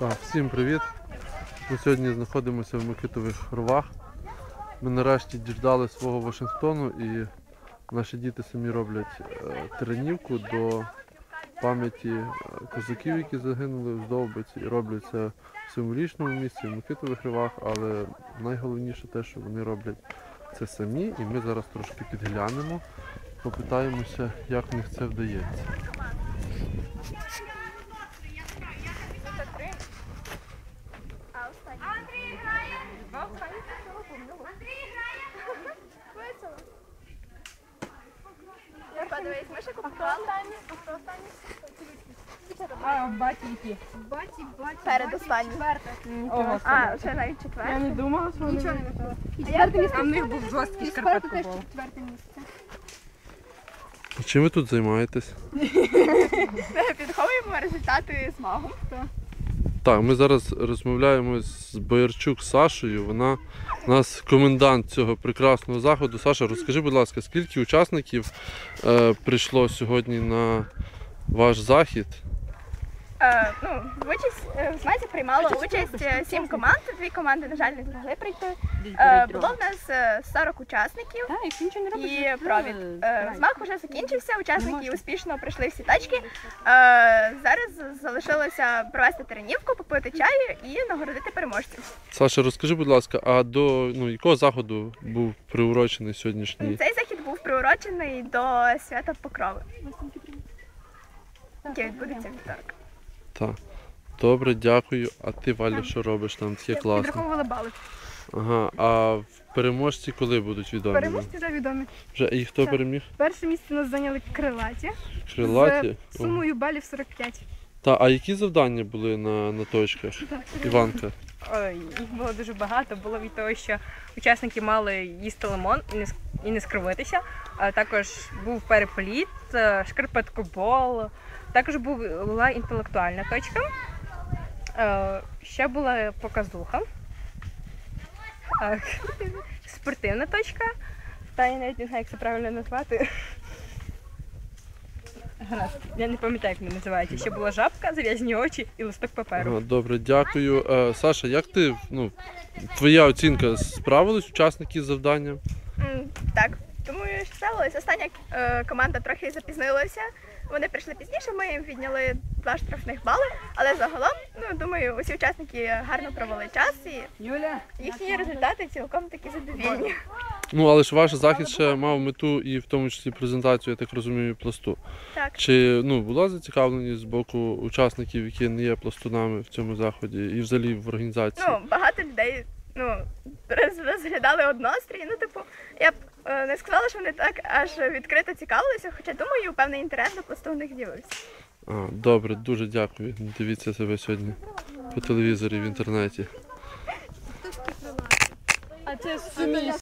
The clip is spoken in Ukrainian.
Так, всім привіт. Ми сьогодні знаходимося в Микитових ровах. Ми нарешті діждали свого Вашингтону і наші діти самі роблять е, теренівку до пам'яті е, козаків, які загинули в Здовбиці. І роблять це в символічному місці, в Микитових ривах, але найголовніше те, що вони роблять це самі, і ми зараз трошки підглянемо, попитаємося, як в них це вдається. Я подивись, ми ще купували. Хто останній? А, баті які? Баті, баті. Перед останнім. Ого, А, вже навіть Я не думала, що вони... Нічого не випало. А в них був жорсткий шкарпетку був. четверте місце. Чим ви тут займаєтесь? Підховуємо результати змагу. Так, ми зараз розмовляємо з Боярчук Сашою. Вона у нас комендант цього прекрасного заходу. Саша, розкажи, будь ласка, скільки учасників е, прийшло сьогодні на ваш захід? Е, ну, в участь е, в змазі приймало участь е, сім команд. Дві команди, на жаль, не змогли прийти. Було в нас е, 40 учасників. І провід. Змаг вже закінчився, учасники успішно пройшли всі тачки. Зараз залишилося провести теренівку, попити чаю і нагородити переможців. Саша, розкажи, будь ласка, а до ну, якого заходу був приурочений сьогоднішній? Цей захід був приурочений до свята Покрови, яке відбудеться вівторок. Так. Добре, дякую. А ти, Валя, що робиш там? Таке класно. Підраховували бали. Ага, а в переможці коли будуть відомі? Переможці вже відомі. Вже і хто Так. переміг? Перше місце нас зайняли крилаті Крилаті? з сумою балів 45. Та, а які завдання були на, на точках? Іванка? Ой, їх було дуже багато. Було від того, що учасники мали їсти лимон і не, ск- і не скривитися. Також був переполіт, е, шкарпеткобол. Також була інтелектуальна точка. Е, Ще була показуха. Спортивна точка. Та я навіть не знаю, як це правильно назвати. Гаразд, я не пам'ятаю, як вони називаються. Ще була жабка, зав'язані очі і листок паперу. Добре, дякую. Е, Саша, як ти, ну, твоя оцінка, справились учасники з завданням? Так, думаю, що справилися. Остання е, команда трохи запізнилася. Вони прийшли пізніше, ми їм відняли два штрафних бали, але загалом, ну думаю, усі учасники гарно провели час і Юля, їхні результати цілком такі задовільні. Ну, але ж ваш захід ще мав мету і в тому числі презентацію, я так розумію, пласту. Так. Чи ну, була зацікавленість з боку учасників, які не є пластунами в цьому заході, і взагалі в організації? Ну, багато людей ну, розглядали однострій. Ну, типу, я б е, не сказала, що вони так аж відкрито цікавилися, хоча думаю, певний інтерес до посту в них з'явився. А, добре, дуже дякую. Дивіться себе сьогодні по телевізорі в інтернеті. а це суміш.